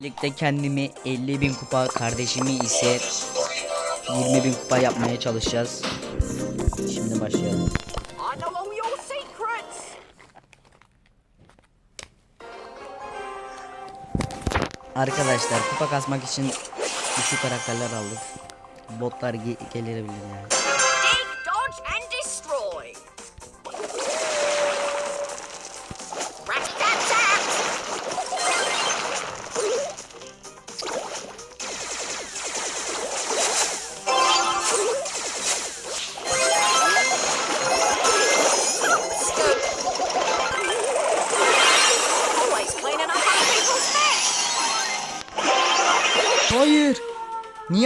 Birlikte kendimi 50 bin kupa kardeşimi ise 20 bin kupa yapmaya çalışacağız. Şimdi başlayalım. Arkadaşlar kupa kasmak için güçlü karakterler aldık. Botlar ge gelebilir yani.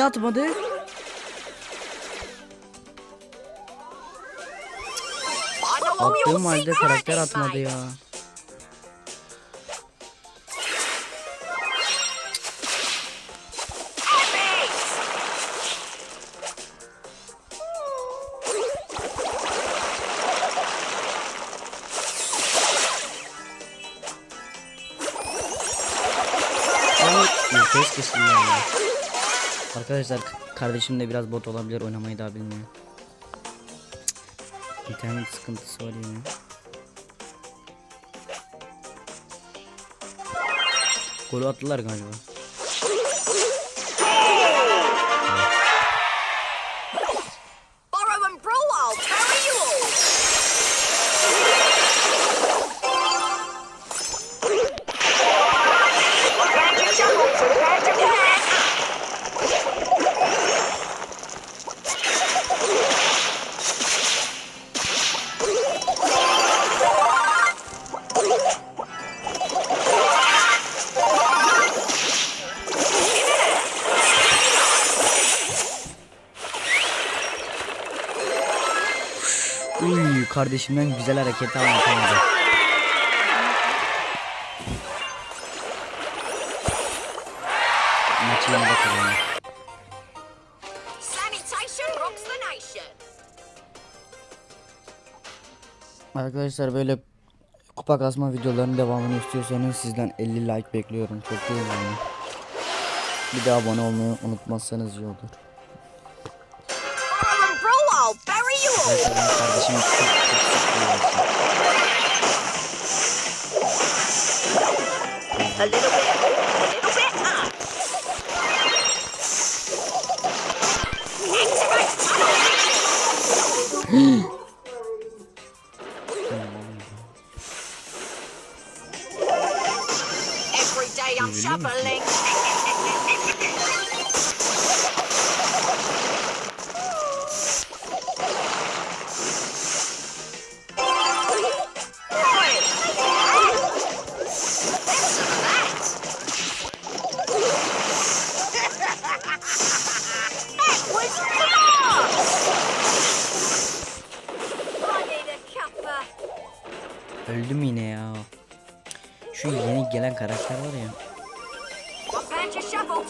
Niye atmadı? Attığım halde karakter atmadı ya. Epic! Hayır. Arkadaşlar kardeşim de biraz bot olabilir oynamayı daha bilmiyor. Cık, İnternet sıkıntısı var ya. Golü attılar galiba. Kardeşimden güzel hareket almadı. Maçı nation. Arkadaşlar böyle kupa kasma videolarının devamını istiyorsanız sizden 50 like bekliyorum. Çok iyi yani. Bir de abone olmayı unutmazsanız iyi olur. Bury you all. Arkadaşlar benim kardeşim çok Öldüm yine ya. Şu yeni gelen karakter var ya. One pound your shovel,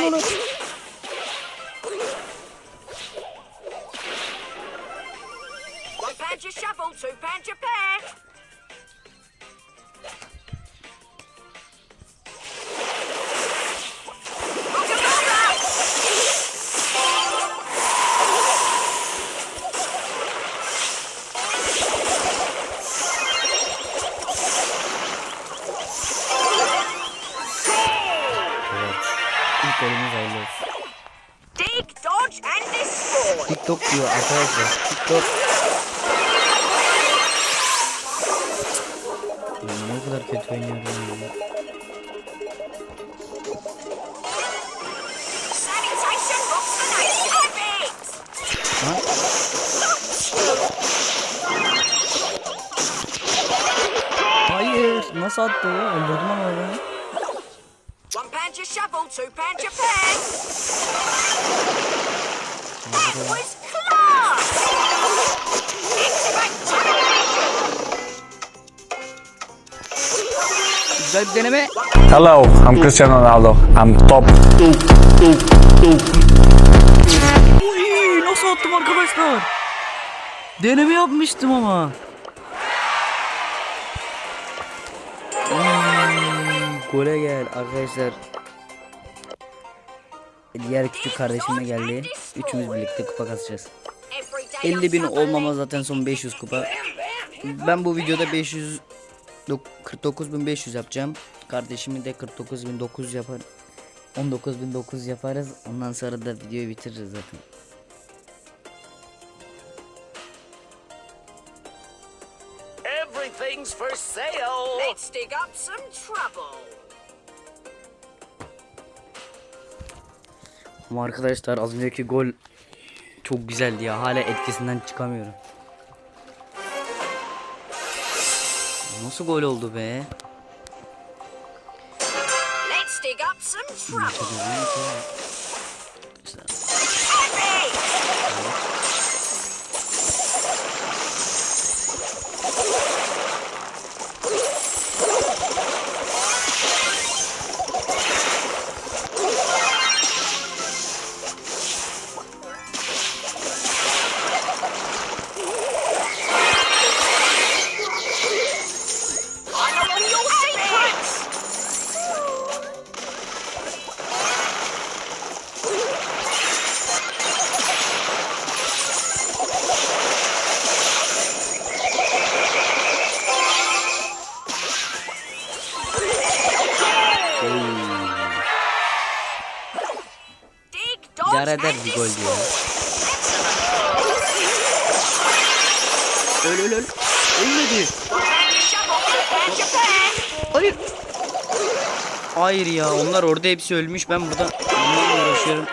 two Golümüz hayırlı olsun. Dig, dodge, and destroy. TikTok diyor arkadaşlar. TikTok. Ne kadar kötü oynuyorum ya. Sanitation! Ha? Hayır. Nasıl attı o? Öldürdüm ama onu. Güzel bir deneme. Hello, I'm Cristiano Ronaldo. I'm top. Uy, nasıl attım arkadaşlar? Deneme yapmıştım ama. Hmm, gole gel arkadaşlar. Diğer küçük kardeşim de geldi. Üçümüz birlikte kupa kasacağız. 50 bin olmama zaten son 500 kupa. Ben bu videoda 500 49.500 yapacağım. Kardeşimi de 49.900 yapar. 19.900 yaparız. Ondan sonra da videoyu bitiririz zaten. Everything's for sale. Let's dig up some trouble. Ama arkadaşlar az önceki gol çok güzeldi ya. Hala etkisinden çıkamıyorum. Nasıl gol oldu be? Let's dig up some trouble. Hayır ya onlar orada hepsi ölmüş ben burada bunlarla uğraşıyorum.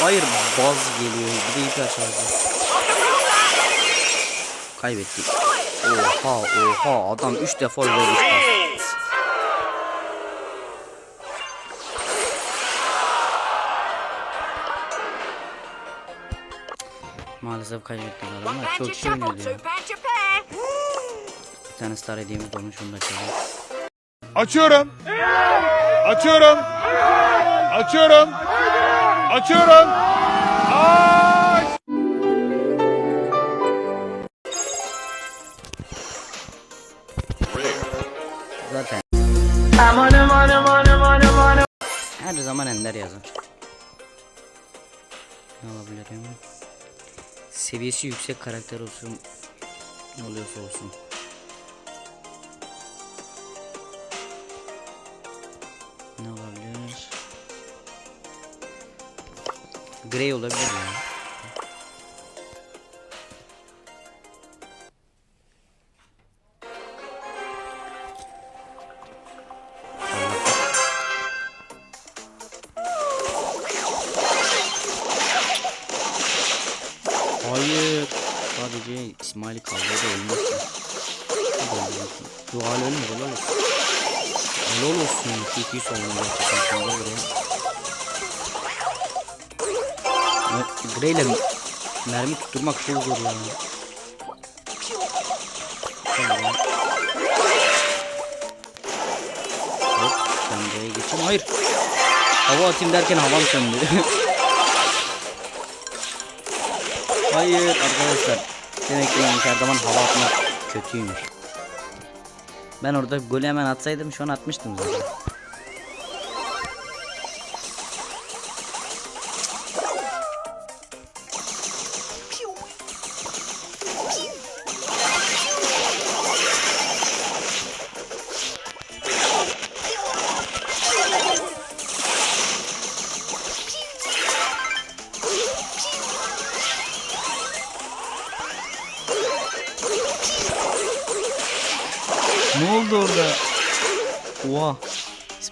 Hayır baz geliyor bir de the roller. Kaybettik. Oha oha adam 3 defa geçti. Maalesef kaybettik adamlar çok shovel, oynuyordu ya. Bir tane star hediyemiz olmuş onu da çalalım. Açıyorum. Açıyorum. Açıyorum. Açıyorum. Aç. Zaten. Her zaman ender yazar. Ne olabilirim? Seviyesi yüksek karakter olsun. Ne oluyorsa olsun. Grey olabilir ya. Hayır. Sadece İsmail'i kaldı o da ölmüş. ya. O da ölmüş. Yo hala ölmedi helal olsun. Çok iyi savundu gerçekten. Sen de buraya. Me- Grey ile mermi tutturmak çok zor ya. Tamam. Hop ben buraya geçeyim. Hayır. Hava atayım derken havam söndü. Hayır arkadaşlar. Demek ki yani her zaman hava atmak kötüymüş. Ben orada golü hemen atsaydım şu an atmıştım zaten.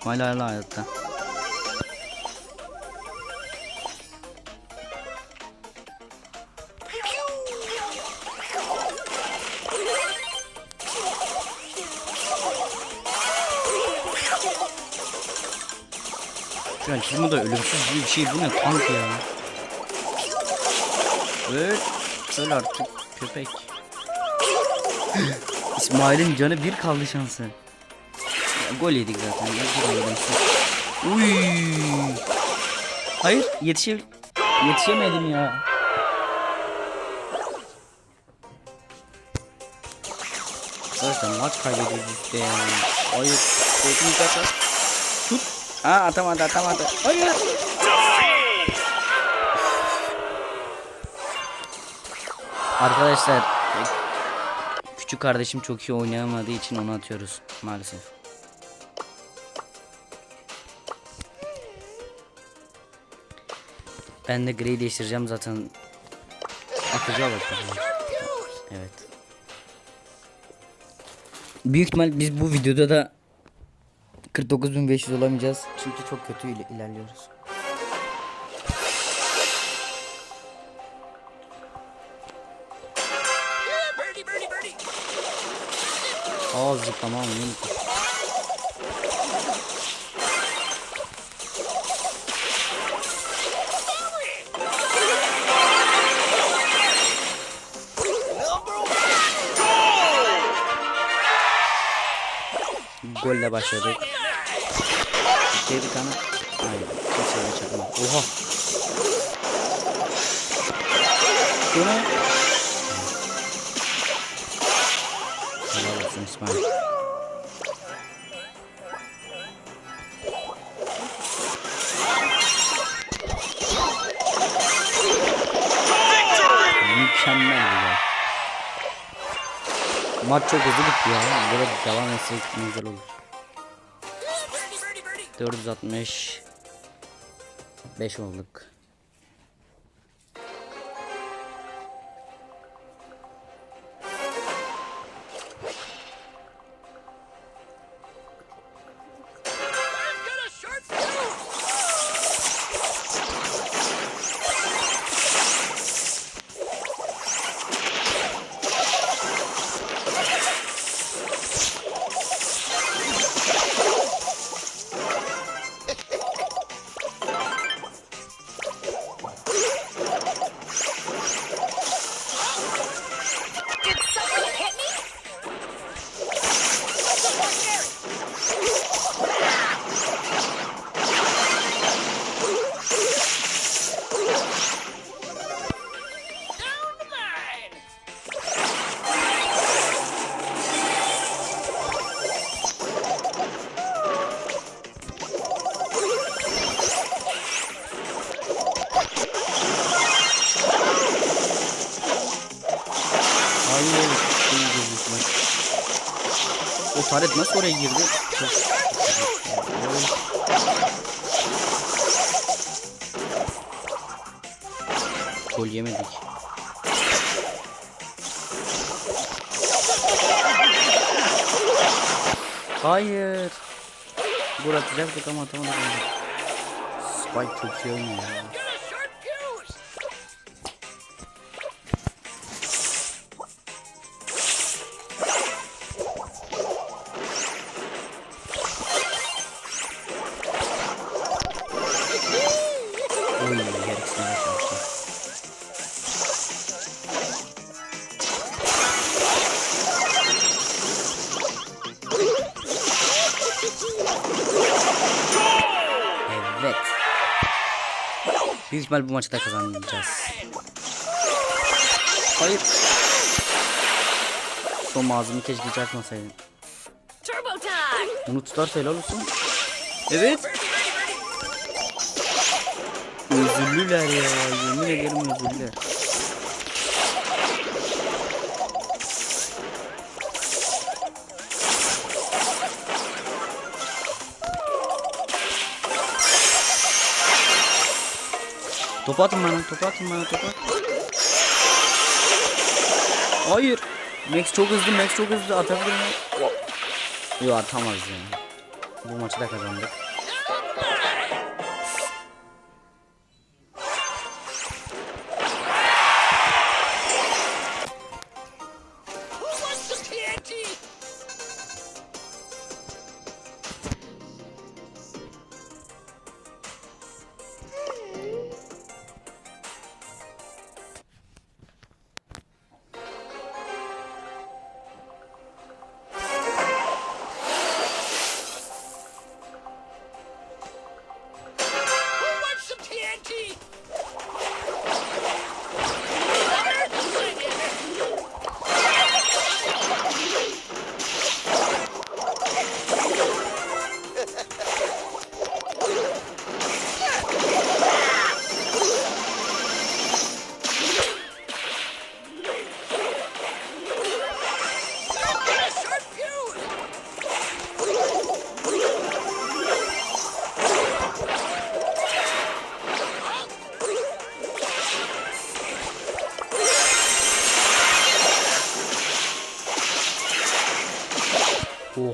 İsmail hala hayatta. An şimdi da ölümsüz gibi bir şey bu ne tank ya. Öl. Öl artık köpek. İsmail'in canı bir kaldı şansı. Ya, gol yedik zaten. Uy. Hayır yetişe yetişemedim ya. Arkadaşlar maç kaybediyoruz işte ya. Hayır. Teknik atar. Tut. Aa atamadı atamadı. Hayır. Arkadaşlar küçük kardeşim çok iyi oynayamadığı için onu atıyoruz maalesef. Ben de gri değiştireceğim zaten. Atacağı bak. Evet. Büyük ihtimal biz bu videoda da 49.500 olamayacağız. Çünkü çok kötü ile- ilerliyoruz. Aa zıplama almayı Golle başladık. Şey bir tane. Hayır. Kimseyle çakma. Oha. Bu ne? Helal olsun İsmail. Mükemmel ya. Maç çok hızlı bitti ya. Böyle devam etsek güzel olur. 460 5 olduk. O taret nasıl oraya girdi? Gol yemedik. Hayır. Gol atacaktık ama atamadık. Spike çok iyi oynuyor ihtimal bu maçı da kazanacağız. Hayır. Son ağzımı keşke çarpmasaydım. Bunu tutarsa helal olsun. Evet. Özürlüler ya. Yemin ederim özürlüler. Top atın bana, top atın bana, top at. Hayır. Max çok hızlı, Max çok hızlı. Atabilir mi? Yok atamaz yani. Bu maçı da kazandık.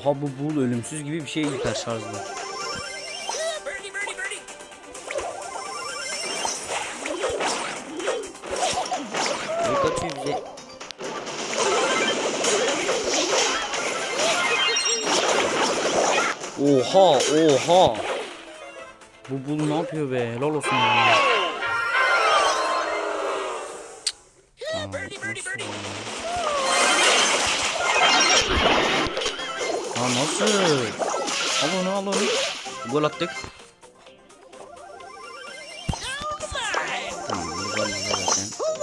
Oha bu bul ölümsüz gibi bir şey hiper şarjlı. Ne kaçıyor bize? Oha oha. Bu bul ne yapıyor be? Helal olsun ya. Nasıl? Al onu. Gol attık.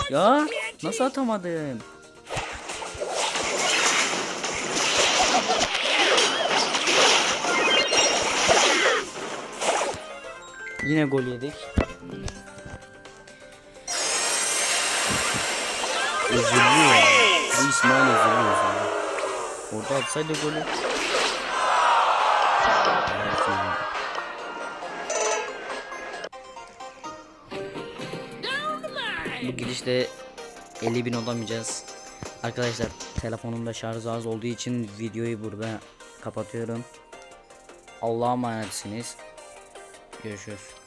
Ya nasıl atamadım? Yine gol yedik. Üzülüyor. İsmail üzülüyor. Orada atsaydı golü. Gidişle 50 bin olamayacağız. Arkadaşlar telefonumda şarj az olduğu için videoyu burada kapatıyorum. Allah'a emanetsiniz. Görüşürüz.